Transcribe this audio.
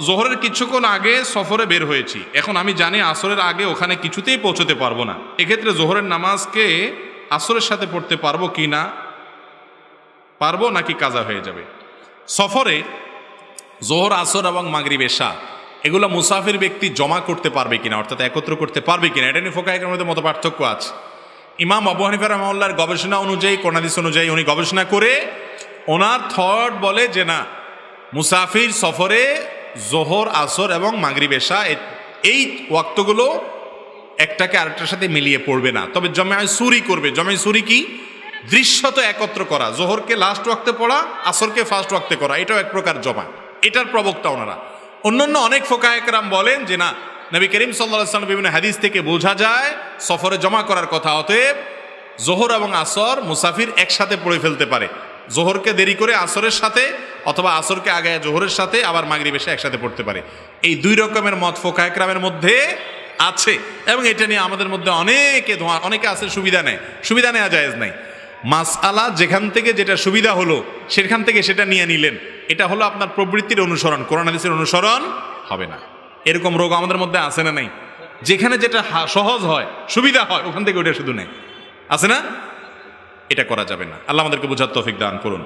জোহরের কিছুক্ষণ আগে সফরে বের হয়েছি। এখন আমি জানি আসরের আগে ওখানে কিছুতেই পৌঁছতে পারব না। এক্ষেত্রে জোহরের নামাজকে আসরের সাথে পড়তে পারব কি না? পারব নাকি কাজা হয়ে যাবে? সফরে জোহর, আসর এবং মাগরিব, এশা, এগুলো মুসাফির ব্যক্তি জমা করতে পারবে কিনা, অর্থাৎ একত্র করতে পারবে কিনা, এটা নিয়ে ফোকাহের মধ্যে মতো পার্থক্য আছে। ইমাম আবু হানিফা রহমাল্লার গবেষণা অনুযায়ী কোনাদিস অনুযায়ী উনি গবেষণা করে, ওনার থট বলে যে না, মুসাফির সফরে জোহর, আসর এবং মাগরিব, এশা এই ওয়াক্তগুলো একটাকে আরেকটার সাথে মিলিয়ে পড়বে না। তবে জমায় সুরি করবে। জমায় সুরি কি? দৃশ্যত একত্র করা। জোহরকে লাস্ট ওয়াক্তে পড়া, আসরকে ফার্স্ট ওয়াক্তে করা। এটাও এক প্রকার জমা। এটার প্রবক্তা ওনারা। অন্যান্য অনেক ফোকায়করাম বলেন যে না, নবী করিম সাল্লাহ বিভিন্ন হাদিস থেকে বোঝা যায়, সফরে জমা করার কথা। অতএব জোহর এবং আসর মুসাফির একসাথে পড়ে ফেলতে পারে। জোহরকে দেরি করে আসরের সাথে অথবা আসরকে আগে জোহরের সাথে, আবার মাগরিব এসে একসাথে পড়তে পারে। এই দুই রকমের মত ফোকায়করামের মধ্যে আছে, এবং এটা নিয়ে আমাদের মধ্যে অনেকে ধোঁয়া, অনেকে আছে সুবিধা নেয়। সুবিধা নেওয়া জায়েজ নাই। মাসআলা যেখান থেকে যেটা সুবিধা হলো, সেখান থেকে সেটা নিয়ে নিলেন। এটা হলো আপনার প্রবৃত্তির অনুসরণ, কোরআন হাদিসের অনুসরণ হবে না। এরকম রোগ আমাদের মধ্যে আছে না নাই? যেখানে যেটা সহজ হয়, সুবিধা হয়, ওখান থেকে ওটা শুধু নেই আছে না? এটা করা যাবে না। আল্লাহ আমাদেরকে বোঝার তৌফিক দান করুন।